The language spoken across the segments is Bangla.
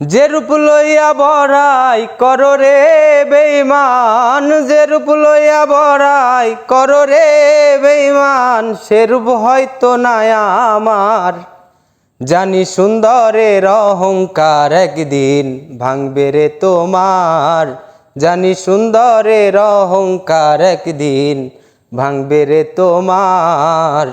যে রূপ লইয়া বড়াই কর রে বেইমান যে রূপ লইয়া বড়াই কর রে বেইমান সে রূপ হয়তো নাই আমার। জানি সুন্দরের অহংকার একদিন ভাঙবে রে তোমার। জানি সুন্দরের অহংকার একদিন ভাঙবে রে তোমার।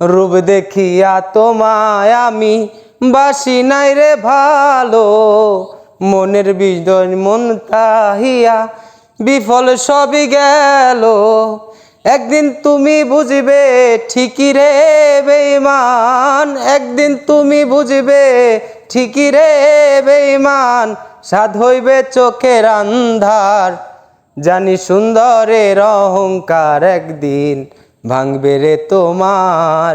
রূপ দেখিয়া তোমায় আমি বাসি নাই রে ভালো, মনের বিজয় মন তাহিয়া বিফল সবই গেল। একদিন তুমি বুঝবে ঠিকই রে বেইমান একদিন তুমি বুঝবে ঠিকই রে বেইমান সাধ হইবে চোখের আন্ধার। জানি সুন্দরের অহংকার একদিন ভাঙবে রে তোমার।